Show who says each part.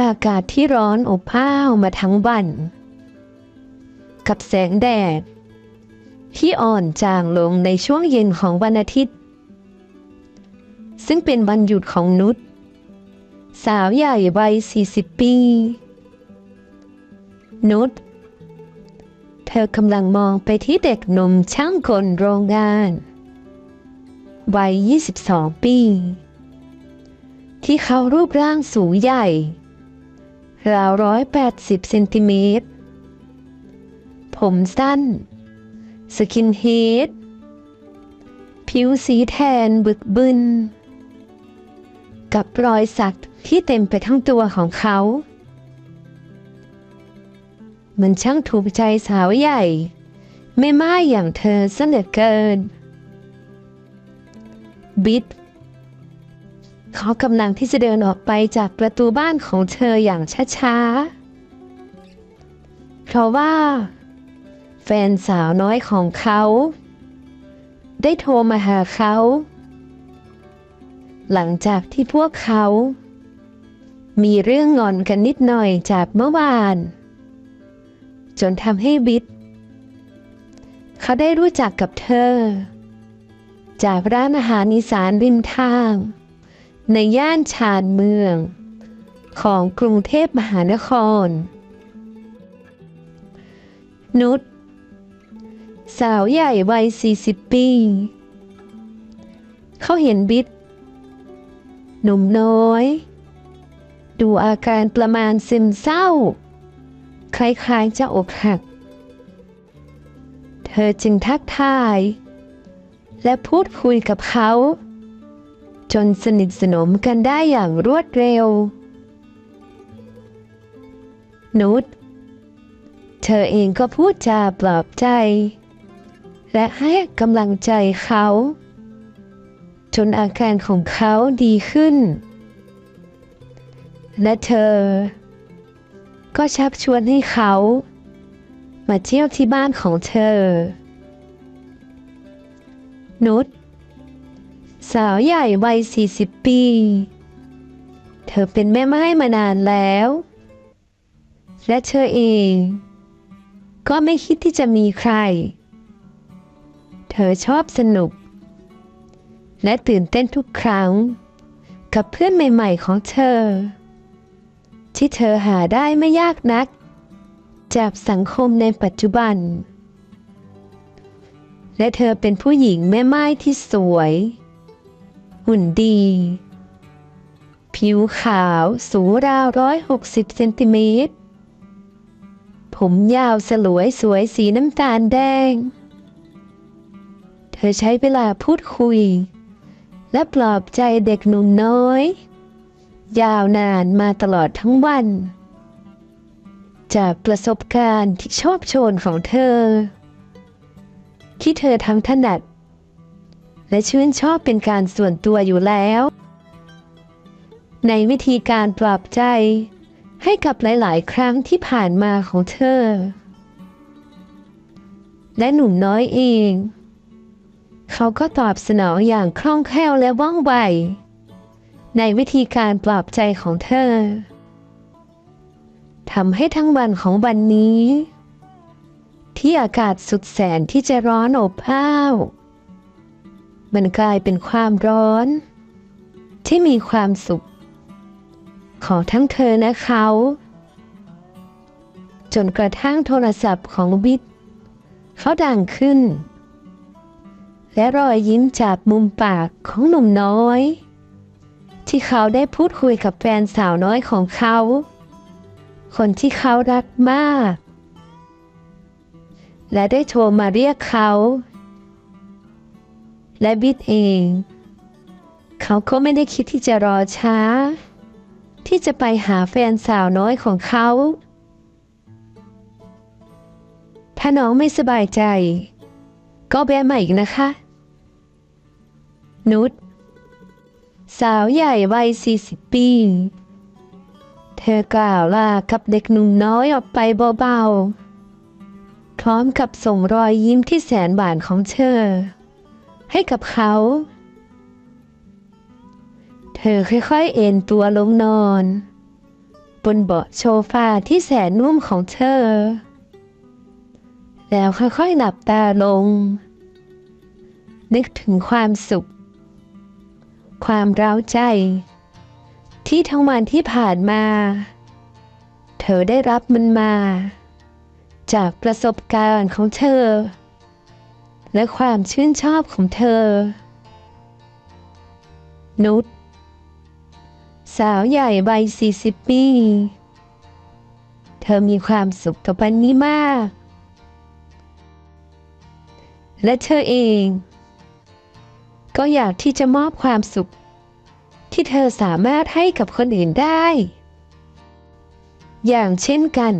Speaker 1: อากาศที่ร้อนอบอ้าวมาทั้งวัน กับแสงแดด ที่อ่อนจางลงในช่วงเย็นของวันอาทิตย์ ซึ่งเป็นวันหยุดของนุชสาวใหญ่วัย 40 ปี นุชเธอกำลังมองไปที่เด็กหนุ่มช่างกลโรงงาน วัย 22 ปี ที่เขารูปร่างสูงใหญ่ ราวร้อยแปดสิบเซนติเมตร ผมสั้น สกินเฮด ผิวสีแทนบึกบึน กับรอยสักที่เต็มไปทั้งตัวของเขา มันช่างถูกใจสาวใหญ่ ไม่ไม้อย่างเธอซะเหลือเกิน บิด เขากำลังที่จะเดินออกไปจากประตูบ้านของเธออย่างช้าๆ เพราะว่า แฟนสาวน้อยของเขา ได้โทรมาหาเขา หลังจากที่พวกเขา มีเรื่องงอนกันนิดหน่อยจากเมื่อวาน จนทำให้บิดเขาได้รู้จักกับเธอ จากร้านอาหารอีสานริมทาง ในย่านชานเมือง ของกรุงเทพมหานคร นุชสาวใหญ่วัย 40 ปี เขาเห็นบิดหนุ่มน้อย ดูอาการประมาณซึมเศร้า คล้ายๆจะอกหัก เธอจึงทักทาย และพูดคุยกับเขา จนสนิทสนมกันได้อย่างรวดเร็ว นุชเธอเองก็พูดจาปลอบใจ และให้กำลังใจเขา จนอาการของเขาดีขึ้น และเธอ ก็ชักชวนให้เขา มาเที่ยวที่บ้านของเธอ นุช สาวใหญ่วัย 40 ปี เธอเป็นแม่ไม้มานานแล้ว และเธอเอง ก็ไม่คิดที่จะมีใคร เธอชอบสนุก และตื่นเต้นทุกครั้ง กับเพื่อนใหม่ๆของเธอ ที่เธอหาได้ไม่ยากนัก จากสังคมในปัจจุบัน และเธอเป็นผู้หญิงแม่ไม้ที่สวย หุ่นดี ผิวขาวสูงราวร้อยหกสิบเซนติเมตร ผมยาวสลวยสวยสีน้ำตาลแดง เธอใช้เวลาพูดคุย และปลอบใจเด็กหนุ่มน้อย ยาวนานมาตลอดทั้งวัน จากประสบการณ์ที่ชอบโชนของเธอ ที่เธอทำถนัด และชื่นชอบเป็นการส่วนตัวอยู่แล้ว ในวิธีการปลอบใจ ให้กับหลาย ๆ ครั้งที่ผ่านมาของเธอ และหนุ่มน้อยเอง เขาก็ตอบสนองอย่างคล่องแคล่วและว่องไว ในวิธีการปลอบใจของเธอทำให้ทั้งวันของวันนี้ ที่อากาศสุดแสนที่จะร้อนอบอ้าว มันกลายเป็นความร้อน ที่มีความสุข ขอทั้งเธอและเขา จนกระทั่งโทรศัพท์ของวิทย์เขาดังขึ้น และรอยยิ้มจากมุมปากของหนุ่มน้อย ที่เขาได้พูดคุยกับแฟนสาวน้อยของเขา คนที่เขารักมาก และได้โทรมาเรียกเขา และบิดเอง เขาก็ไม่ได้คิดที่จะรอช้า ที่จะไปหาแฟนสาวน้อยของเขา ถ้าน้องไม่สบายใจ ก็แวะมาอีกนะคะ นุชสาวใหญ่วัย 40 ปี เธอกล่าวลากับเด็กหนุ่มน้อยออกไปเบาๆ พร้อมกับส่งรอยยิ้มที่แสนหวานของเธอ ให้กับเขา เธอค่อยๆเอนตัวลงนอน บนเบาะโซฟาที่แสนนุ่มของเธอ แล้วค่อยๆหลับตาลง นึกถึงความสุข ความร้าวใจ ที่ทั้งวันที่ผ่านมา เธอได้รับมันมา จากประสบการณ์ของเธอ และความชื่นชอบของเธอ นุชสาวใหญ่วัย40 ปี เธอมีความสุขกับวันนี้มาก และเธอเอง ก็อยากที่จะมอบความสุข ที่เธอสามารถให้กับคนอื่นได้ อย่างเช่นกัน